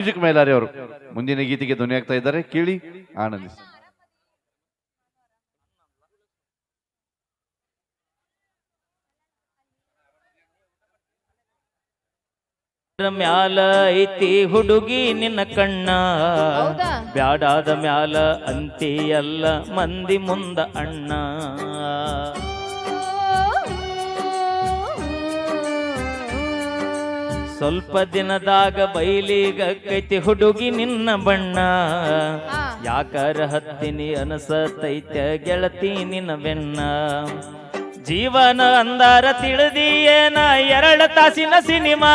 Music ಮೇಲಾರಿ ಅವರು. ಮುಂದಿನ ಗೀತೆಗೆ ಧ್ವನಿ ಆಗ್ತಾ ಇದ್ದಾರೆ. ಕೇಳಿ ಆನಂದಿಸಿ. ಮ್ಯಾಲ ಐತಿ ಹುಡುಗಿ ನಿನ್ನ ಕಣ್ಣ? ಬ್ಯಾಡಾದ ಮ್ಯಾಲ ಅಂತಿಯಲ್ಲ ಮಂದಿ ಮುಂದ ಅಣ್ಣ. ಸ್ವಲ್ಪ ದಿನದಾಗ ಬೈಲಿಗ ಕೈತಿ ಹುಡುಗಿ ನಿನ್ನ ಬಣ್ಣ. ಯಾಕರ ಹತ್ತಿನಿ ಅನಸತೈತ ಗೆಳತಿ ನಿನ್ನ ಬೆನ್ನ. ಜೀವನ ಅಂದಾರ ತಿಳಿದಿಯೇನ ಎರಡ ತಾಸಿನ ಸಿನಿಮಾ.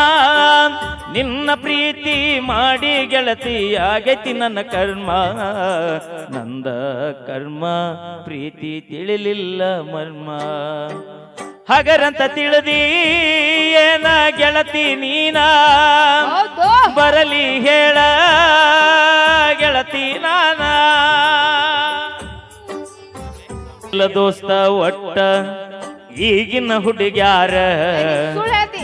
ನಿನ್ನ ಪ್ರೀತಿ ಮಾಡಿ ಗೆಳತಿ ಆಗೈತಿ ನನ್ನ ಕರ್ಮ. ನಂದ ಕರ್ಮ ಪ್ರೀತಿ ತಿಳಿಲಿಲ್ಲ ಮರ್ಮ. ಹಗರಂತ ತಿಳಿದಿ ಏನ ಗೆಳತಿ ನೀನ? ಬರಲಿ ಹೇಳ ಗೆಳತಿ ನಾನ? ದೋಸ್ತ ಒಟ್ಟ ಈಗಿನ ಹುಡುಗ್ಯಾರ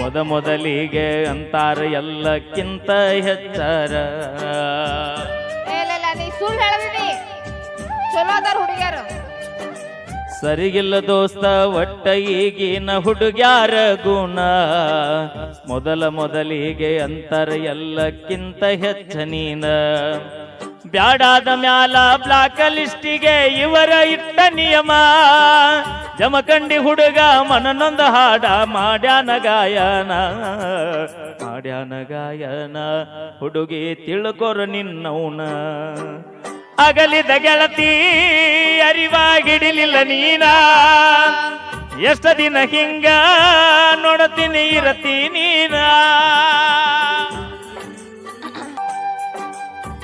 ಮೊದ ಮೊದಲಿಗೆ ಅಂತಾರ ಎಲ್ಲಕ್ಕಿಂತ ಹೆಚ್ಚಾರ. ಸುಳ್ಳು ಹುಡುಗಿಯರು. ಸರಿಗಿಲ್ಲ ದೋಸ್ತ, ಒಟ್ಟ ಈಗಿನ ಹುಡುಗ್ಯಾರ ಗುಣ. ಮೊದಲ ಮೊದಲಿಗೆ ಅಂತರ ಎಲ್ಲಕ್ಕಿಂತ ಹೆಚ್ಚ ನೀನ. ಬ್ಯಾಡಾದ ಮ್ಯಾಲ ಬ್ಲಾಕ್ ಲಿಸ್ಟಿಗೆ ಇವರ ಇಟ್ಟ ನಿಯಮ. ಜಮಖಂಡಿ ಹುಡುಗ ಮನನೊಂದ ಹಾಡ ಮಾಡ್ಯಾನ ಗಾಯನ. ಮಾಡ್ಯಾನ ಗಾಯನ, ಹುಡುಗಿ ತಿಳ್ಕೊರ ನಿನ್ನೌನ ಅಗಲಿದ ಗೆಳತಿ ಅರಿವಾಗಿಡಿಲಿಲ್ಲ ನೀನ. ಎಷ್ಟ ದಿನ ಹಿಂಗ ನೋಡತೀನಿ ಇರತಿ ನೀನ.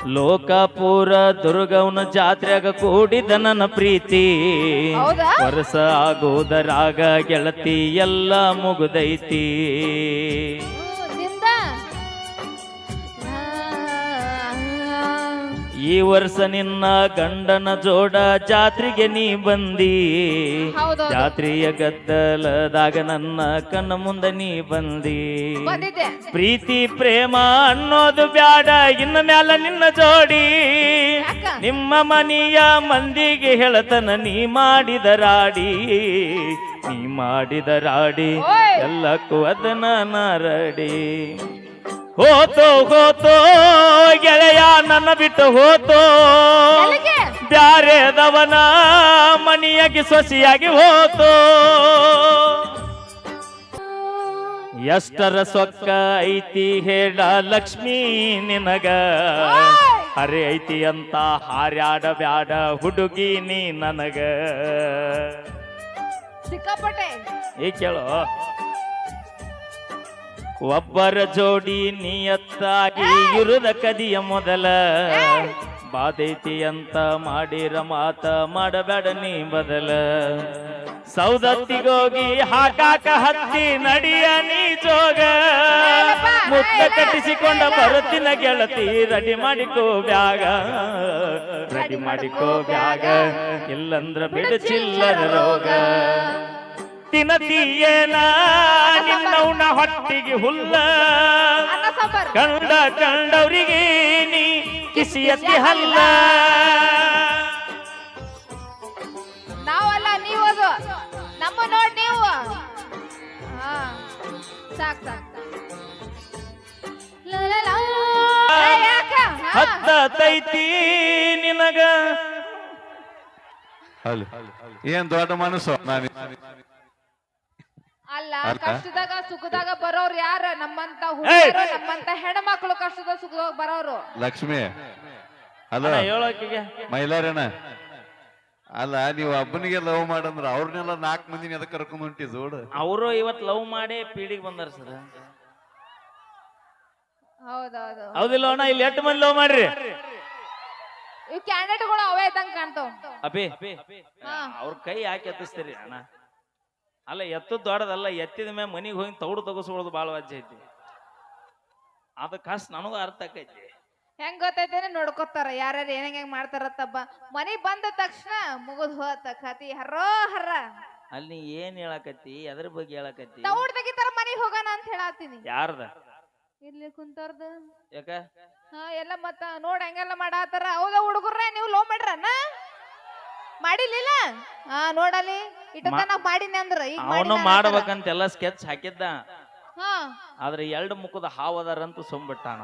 ಲೋಕಪುರ ದುರ್ಗವನ ಜಾತ್ರೆಗ ಕೂಡಿದ ನನ್ನ ಪ್ರೀತಿ? ವರ್ಷ ಆಗೋದರಾಗ ಗೆಳತಿ ಎಲ್ಲ ಮುಗುದೈತಿ. ಈ ವರ್ಷ ನಿನ್ನ ಗಂಡನ ಜೋಡ ಜಾತ್ರೆಗೆ ನೀ ಬಂದಿ. ಜಾತ್ರಿಯ ಜಾತ್ರೆಯ ಗದ್ದಲದಾಗ ನನ್ನ ಕಣ್ಣ ಮುಂದೆ ನೀ ಬಂದಿ. ಬಂದಿದ್ದೆ. ಪ್ರೀತಿ ಪ್ರೇಮ ಅನ್ನೋದು ಬ್ಯಾಡ ಇನ್ನ ಮ್ಯಾಲ ನಿನ್ನ ಜೋಡಿ. ಯಾಕ? ನಿಮ್ಮ ಮನೆಯ ಮಂದಿಗೆ ಹೇಳತನ ನೀ ಮಾಡಿದ ರಾಡಿ. ನೀ ಮಾಡಿದ ರಾಡಿ ಓಯ್! ಎಲ್ಲಕ್ಕೂ ಅದನ್ನ ನರಡಿ. ಹೋತೋ ಹೋತೋ ಗೆಳೆಯ ನನ್ನ ಬಿಟ್ಟು ಹೋತೋ? ಬ್ಯಾರೆದವನ ಮನಿಯಾಗಿ ಸೊಸಿಯಾಗಿ ಹೋತೋ. ಎಷ್ಟರ ಸೊಕ್ಕ ಐತಿ ಹೇಳ ಲಕ್ಷ್ಮೀ ನಿನಗ. ಅರೆ ಐತಿ ಅಂತ ಹಾರ್ಯಾಡ ಬ್ಯಾಡ ಹುಡುಗಿ ನೀ ನನಗ. ಸಿಕ್ಕಾಪಟ್ಟೆ. ಈ ಕೇಳೋ. ಒಬ್ಬರ ಜೋಡಿ ನಿಯತ್ತಾಗಿ ಇರುದ ಕದಿಯ ಮೊದಲ. ಬಾದೈತಿ ಅಂತ ಮಾಡಿರ ಮಾತ ಮಾಡಬೇಡ ನೀ ಬದಲ. ಸೌದತ್ತಿಗೋಗಿ ಹಾಕಾಕ ಹತ್ತಿ ನಡಿಯ ನೀ ಜೋಗ. ಮುತ್ತ ಕಟ್ಟಿಸಿಕೊಂಡ ಬರುತ್ತಿನ ಗೆಳತಿ ರೆಡಿ ಮಾಡಿಕೋ ಬ್ಯಾಗ. ರೆಡಿ ಮಾಡಿಕೋ ಬ್ಯಾಗ. ಇಲ್ಲಂದ್ರ ಬಿಡ ಚಿಲ್ಲರ ರೋಗ. ತಿನತಿಯೇನ ನಿನ್ನವನ ಹೊಟ್ಟಿಗೆ ಹುಲ್ಲ. ಕಂಡ ಕಂಡವರಿಗೆ ನೀ ಕಿಸಿಯತಿ ಹಲ್ಲ. ನಾವಲ್ಲ ನೀವು ಅದು ನಮ್ಮ ನೋಡ್ ನೀವು. ಹಾ ಸಾಕ್ ಸಾಕ್. ಲ, ಲ, ಲ. ಏ, ಯಾಕ? ಹಾ. ಹತ್ತೈತಿ ನಿನಗ. ಏನ್ ದೊಡ್ಡ ಮನಸ್ಸು? ನಾನು ಅಲ್ಲ. ಕಷ್ಟದಾಗ ಸುಖದಾಗ ಬರೋರು ಯಾರ? ನಮ್ಮಂತ ಹುಡುಗರು ನಮ್ಮಂತ ಹೆಣ್ಮಕ್ಳು ಕಷ್ಟದ ಸುಖದಾಗ ಬರೋರು. ಲಕ್ಷ್ಮಿ ಅಲ್ಲ ಹೇಳೋಕಿಗೆ. ಮೈಲಾರಣ್ಣ ಅಲ್ಲ ನೀವು ಒಬ್ಬನಿಗೆ ಲವ್ ಮಾಡಂದ್ರ ಅವ್ರನ್ನೆಲ್ಲ ನಾಲ್ಕು ಮಂದಿ ಅದಕ್ಕೆ ಕರ್ಕೊಂಡ್ ಹೊಂಟಿ ಜೋಡು ಅವರು ಇವತ್ ಲವ್ ಮಾಡಿ ಪೀಡಿಗೆ ಬಂದಾರ ಸರ್. ಹೌದೌದು. ಹೌದಿಲ್ಲ ಅಣ್ಣ ಇಲ್ಲಿ ಎಷ್ಟು ಮಂದಿ ಲವ್ ಮಾಡ್ರಿ? ಇವ್ ಕ್ಯಾಂಡಿಡೇಟ್ಗಳು ಅವೇ ಇದ್ದಂಗೆ ಕಾಣ್ತಾವ್. ಅಬಿ ಹಾ. ಅವ್ರ ಕೈ ಯಾಕೆ ಎತ್ತಿಸ್ತೀರಿ ಅಣ್ಣ? ಅಲ್ಲ ಎತ್ತು ದೊಡ್ಡದಲ್ಲ ಎತ್ತಿದ ಮೇಲೆ ಮನಿಗೆ ಹೋಗಿ ತೌಡು ತಗಸ್ಕೊಳ್ಳೋದು ಭಾಳ ವಾಜ್ಯ ಐತಿ. ಅದ ಕಷ್ಟ ನನಗೂ ಅರ್ಥ ಆಕೈತಿ. ಹೆಂಗ್ ಗೊತ್ತೈತೇನೆ? ನೋಡ್ಕೋತಾರ. ಯಾರ್ಯಾರು ಏನ್ ಹೆಂಗ್ ಮಾಡ್ತಾರತ್ತಬ್ಬ ಮನಿ ಬಂದ ತಕ್ಷಣ ಮುಗಿದ್ ಹೋತ ಕತಿ ಹರ್ರೋ ಹರ ಅಲ್ಲಿ ನೀ ಏನ್ ಹೇಳಕತ್ತಿ? ಅದ್ರ ಬಗ್ಗೆ ಹೇಳಕತ್ತಿ? ತೌಡ್ ತೆಗಿತಾರ ಮನಿಗ್ ಹೋಗೋಣ ಅಂತ ಹೇಳತ್ತೀನಿ ಯಾರ್ದ? ಇಲ್ಲಿ ಕುಂತಾರ್ದ ಯಾಕ? ಹಾ ಎಲ್ಲ ಮತ್ತ ನೋಡ್ ಹೆಂಗೆಲ್ಲ ಮಾಡಾತಾರ ಹೌದಾ ಹುಡುಗರ್ರೆ ನೀವು ಲೋ ಮಾಡ್ರನ? ಮಾಡಿಲಿಲ್ಲ? ಹಾ ನೋಡಲಿ ಇಟ್ಟತನ ಮಾಡಿನಿ ಅಂದ್ರ ಈಗ ಅವನು ಮಾಡಿನ. ಮಾಡ್ಬೇಕಂತ ಎಲ್ಲ ಸ್ಕೆಚ್ ಹಾಕಿದ್ದ. ಹಾ. ಆದ್ರೆ ಎರಡು ಮುಖದ ಹಾವದಾರಂತೂ ಸುಮ್ಬಿಟ್ಟಾನ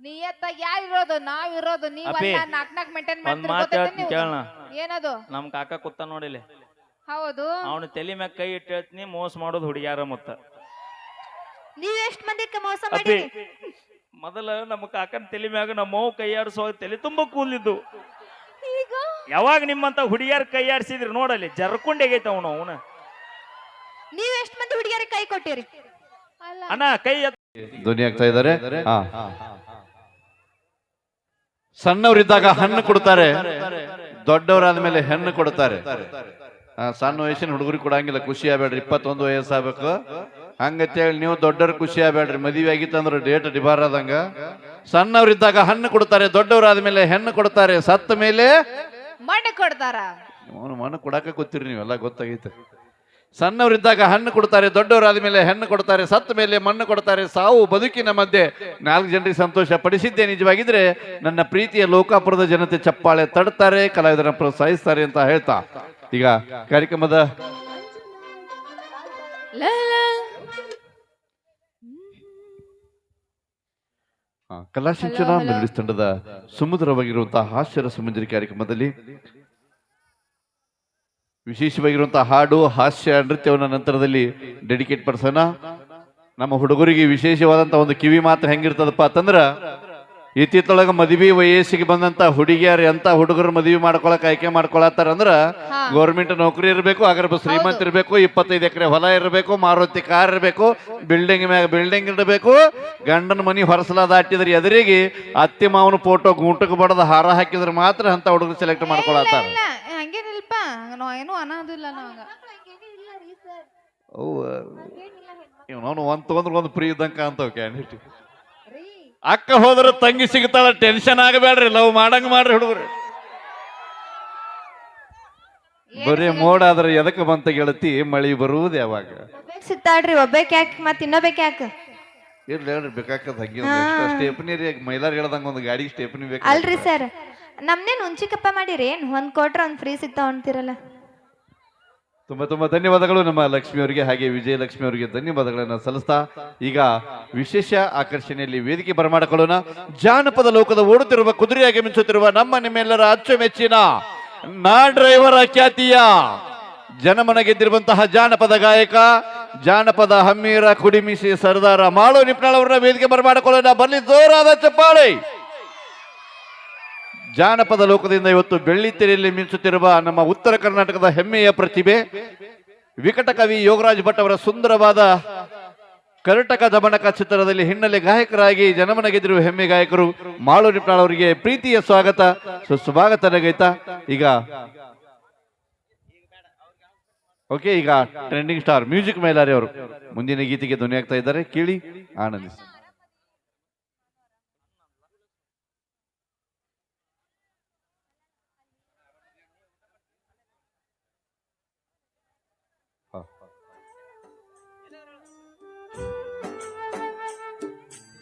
ನಿಯತ್ತಾಗಿ ಯಾರು ಇರೋದು? ನಾವ್ ಇರೋದು. ನೀವ್ ಅಪ್ಪಿ, ಅಲ್ಲ ನಾಕ್ ನಾಕ್ ಮೇಂಟೈನ್ ಒಂದ್ ಮಾತು ಹೇಳ್ತೀನಿ ಕೇಳಣ ಏನದು? ನಮ್ ಕಾಕ ಕೂತ ನೋಡಿಲಿ. ಹೌದು. ಅವನು ತಲೆ ಮ್ಯಾಗ ಕೈ ಇಟ್ಟು ಹೇಳ್ತೀನಿ ಮೋಸ ಮಾಡೋದು ಹುಡುಗ್ಯಾರ ಮತ್ತ. ನೀವ್ ಎಷ್ಟ್ ಮಂದಿ ಮೋಸ ಅಪ್ಪಿ ಮಾಡಿರಿ? ಮೊದಲ ನಮ್ಮ ಕಾಕನ ತಲೆ ಮ್ಯಾಗ ನಮ್ಮ ಅವ್ವ ಕೈ ಆಡಿಸೋ ತಲೆ ತುಂಬ ಕೂಲಿದ್ದು ಈಗ? ಯಾವಾಗ ನಿಮ್ಮಂತ ಹುಡುಗಿಯರ್ ಕೈ ಆಡಿಸಿದ್ರಿ ನೋಡಲಿ ಜರ್ಕೊಂಡೇಗೈತ ಅವನು ಅವನ. ನೀವ್ ಎಷ್ಟ್ ಮಂದಿ ಹುಡುಗಿಯರಿಗೆ ಕೈ ಕೊಟ್ಟಿರಿ? ಅಲ್ಲ. ಅಣ್ಣ ಕೈ ಎತ್- ಧ್ವನಿ ಆಗ್ತಾ ಇದ್ದಾರೆ? ಹಾ. ಸಣ್ಣವರಿದ್ದಾಗ ಹಣ್ಣು ಕೊಡ್ತಾರೆ ದೊಡ್ಡವರಾದ ಮೇಲೆ ಹೆಣ್ಣು ಕೊಡ್ತಾರೆ. ಆ, ಸಣ್ಣ ವಯಸ್ಸಿನ ಹುಡುಗರಿಗೆ ಕೊಡಂಗಿಲ್ಲ ಖುಷಿ ಆಗ್ಬೇಡ್ರಿ ಇಪ್ಪತ್ತೊಂದು ವಯಸ್ಸಾಗಬೇಕು. ಹಂಗಂತೇಳಿ ನೀವು ದೊಡ್ಡವ್ರ ಖುಷಿ ಆಗ್ಬೇಡ್ರಿ. ಮದುವೆ ಆಗಿತ್ತಂದ್ರೆ ಡೇಟ್ ಡಿಬಾರ್ ಆದಂಗ ಸಣ್ಣವರಿದ್ದಾಗ ಹಣ್ಣು ಕೊಡ್ತಾರೆ ದೊಡ್ಡವರಾದ ಮೇಲೆ ಹೆಣ್ಣು ಕೊಡ್ತಾರೆ ಸತ್ತ ಮೇಲೆ ಮಣ್ಣು ಕೊಡ್ತಾರ. ಅವನು ಮಣ್ಣು ಕೊಡಕ್ಕೆ ಗೊತ್ತಿರಿ ನೀವೆಲ್ಲ ಗೊತ್ತಾಗೈತೆ. ಸಣ್ಣವರಿದ್ದಾಗ ಹಣ್ಣು ಕೊಡ್ತಾರೆ ದೊಡ್ಡವರಾದ ಮೇಲೆ ಹೆಣ್ಣು ಕೊಡ್ತಾರೆ ಸತ್ತ ಮೇಲೆ ಮಣ್ಣು ಕೊಡ್ತಾರೆ ಸಾವು ಬದುಕಿನ ಮಧ್ಯೆ ನಾಲ್ಕು ಜನರಿಗೆ ಸಂತೋಷ ಪಡಿಸಿದ್ದೆ ನಿಜವಾಗಿದ್ರೆ ನನ್ನ ಪ್ರೀತಿಯ ಲೋಕಾಪುರದ ಜನತೆ ಚಪ್ಪಾಳೆ ತಡ್ತಾರೆ ಕಲಾವಿದರನ್ನ ಪ್ರೋತ್ಸಾಹಿಸ್ತಾರೆ ಅಂತ ಹೇಳ್ತಾ. ಈಗ ಕಾರ್ಯಕ್ರಮದ ಕಲಾಸಿಂಚನ. ಮೆಲೋಡಿಸ್ ತಂಡದ ಸುಮಧುರವಾಗಿರುವಂತಹ ಹಾಸ್ಯರ ಸಮುದ್ರಿ ಕಾರ್ಯಕ್ರಮದಲ್ಲಿ ವಿಶೇಷವಾಗಿರುವಂತಹ ಹಾಡು ಹಾಸ್ಯ ನೃತ್ಯವನ್ನು ನಂತರದಲ್ಲಿ ಡೆಡಿಕೇಟ್ ಪಡಿಸೋಣ ನಮ್ಮ ಹುಡುಗರಿಗೆ ವಿಶೇಷವಾದಂತಹ ಒಂದು ಕಿವಿ ಮಾತ್ರ ಹೆಂಗಿರ್ತದಪ್ಪ ಅಂತಂದ್ರ ಇತ್ತಿತ್ತೊಳಗ ಮದುವೆ ವಯಸ್ಸಿಗೆ ಬಂದಂತ ಹುಡುಗಿಯರು ಎಂತ ಹುಡುಗರು ಮದುವೆ ಮಾಡ್ಕೊಳಕ್ ಆಯ್ಕೆ ಮಾಡ್ಕೊಳತ್ತಾರ ಅಂದ್ರ. ಗೌರ್ಮೆಂಟ್ ನೌಕರಿ ಇರಬೇಕು ಅಗರ್ಭ ಶ್ರೀಮಂತ ಇರಬೇಕು ಇಪ್ಪತ್ತೈದು ಎಕರೆ ಹೊಲ ಇರಬೇಕು ಮಾರುತಿ ಕಾರ್ ಇರಬೇಕು ಬಿಲ್ಡಿಂಗ್ ಮ್ಯಾಗ ಬಿಲ್ಡಿಂಗ್ ಇರಬೇಕು ಗಂಡನ ಮನಿ ಹೊರಸಲ ದಾಟಿದ್ರೆ ಎದುರಿಗೆ ಅತ್ತಿ ಮಾವನ ಫೋಟೋ ಗುಂಟಕ್ಕೆ ಬಡದ ಹಾರ ಹಾಕಿದ್ರೆ ಮಾತ್ರ ಅಂತ ಹುಡುಗರು ಸೆಲೆಕ್ಟ್ ಮಾಡ್ಕೊಳತ್ತಾರ. ಹಂಗೇನಿಲ್ಪ. ನಾವ್ ಏನು ಅನ್ನೋದಿಲ್ಲ ನಾವ್ ಅವನು ಒಂದ್ ತಗೊಂಡ್ರೆ ಒಂದು ಫ್ರೀ ಇದ್ದಂಗೆ ಕಾಣ್ತಾವ ಕ್ಯಾಂಡಿಡೇಟ್ ಅಕ್ಕ ಹೋದ್ರೆ ತಂಗಿ ಸಿಗ್ತಾಳ ಟೆನ್ಷನ್ ಆಗಬೇಡ್ರಿ ಲವ್ ಮಾಡಂಗ ಮಾಡ್ರಿ ಹುಡುಗರು. ಬರೀ ಮೋಡ ಆದ್ರೆ ಎದಕ್ಕೆ ಬಂತ ಗೆಳತಿ ಮಳಿ ಬರುವುದು ಯಾವಾಗ? ಸಿಗ್ತಾಳ್ರಿ ಒಬ್ಬೇಕ್ ಯಾಕೆ ಮತ್ ಇನ್ನೊಬೇಕ್ ಯಾಕೆ? ಇರ್ಲಿ ಹೇಳ್ರಿ ಬೇಕಾಕದ ಹಂಗೆ ಸ್ಟೇಪ್ನಿ ರೀ ಮೈಲಾರ್ ಹೇಳ್ದಂಗ ಒಂದು ಗಾಡಿ ಸ್ಟೇಪ್ನಿ ಬೇಕು. ಅಲ್ರಿ ಸರ್ ನಮ್ನೇನ್ ಉಂಚಿಕಪ್ಪ ಮಾಡಿರಿ ಏನ್? ಒಂದ್ ಕೊಟ್ರೆ ಒಂದ್ ಫ್ರೀ ಸಿಗ್ತಾವ ಅಂತೀರಲ್ಲ? ತುಂಬಾ ತುಂಬ ಧನ್ಯವಾದಗಳು ನಮ್ಮ ಲಕ್ಷ್ಮಿ ಅವರಿಗೆ ಹಾಗೆ ವಿಜಯಲಕ್ಷ್ಮಿ ಅವರಿಗೆ ಧನ್ಯವಾದಗಳನ್ನು ಸಲ್ಲಿಸ್ತಾ, ಈಗ ವಿಶೇಷ ಆಕರ್ಷಣೆಯಲ್ಲಿ ವೇದಿಕೆ ಬರಮಾಡಿಕೊಳ್ಳೋಣ. ಜಾನಪದ ಲೋಕದ ಓಡುತ್ತಿರುವ ಕುದುರೆಯಾಗಿ ಮಿಂಚುತ್ತಿರುವ ನಮ್ಮ ನಿಮ್ಮೆಲ್ಲರ ಅಚ್ಚುಮೆಚ್ಚಿನ ನಾ ಡ್ರೈವರ ಖ್ಯಾತಿಯ ಜನಮನ ಗೆದ್ದಿರುವಂತಹ ಜಾನಪದ ಗಾಯಕ, ಜಾನಪದ ಹಮ್ಮೀರ ಕುಡಿಮಿಸಿ ಸರ್ದಾರ ಮಾಳು ನಿಪ್ನಾಳ್ ಅವರನ್ನ ವೇದಿಕೆ ಬರಮಾಡಿಕೊಳ್ಳೋಣ. ಬರ್ಲಿ ಜೋರಾದ ಚಪ್ಪಾಳೆ! ಜಾನಪದ ಲೋಕದಿಂದ ಇವತ್ತು ಬೆಳ್ಳಿ ತೆರೆಯಲ್ಲಿ ಮಿಂಚುತ್ತಿರುವ ನಮ್ಮ ಉತ್ತರ ಕರ್ನಾಟಕದ ಹೆಮ್ಮೆಯ ಪ್ರತಿಭೆ, ವಿಕಟ ಕವಿ ಯೋಗರಾಜ್ ಭಟ್ ಅವರ ಸುಂದರವಾದ ಕರ್ನಾಟಕ ದಮನಕ ಚಿತ್ರದಲ್ಲಿ ಹಿನ್ನೆಲೆ ಗಾಯಕರಾಗಿ ಜನಮನ ಗೆದ್ದಿರುವ ಹೆಮ್ಮೆ ಗಾಯಕರು ಮಾಳು ನಿಪ್ನಾಳ್ ಅವರಿಗೆ ಪ್ರೀತಿಯ ಸ್ವಾಗತ. ಸುಸ್ವಾಗತ ನಗೈತ? ಈಗ, ಓಕೆ, ಈಗ ಟ್ರೆಂಡಿಂಗ್ ಸ್ಟಾರ್ ಮ್ಯೂಸಿಕ್ ಮೈಲಾರಿ ಅವರು ಮುಂದಿನ ಗೀತೆಗೆ ಧ್ವನಿ ಆಗ್ತಾ ಇದ್ದಾರೆ. ಕೇಳಿ, ಆನಂದಿಸಿ.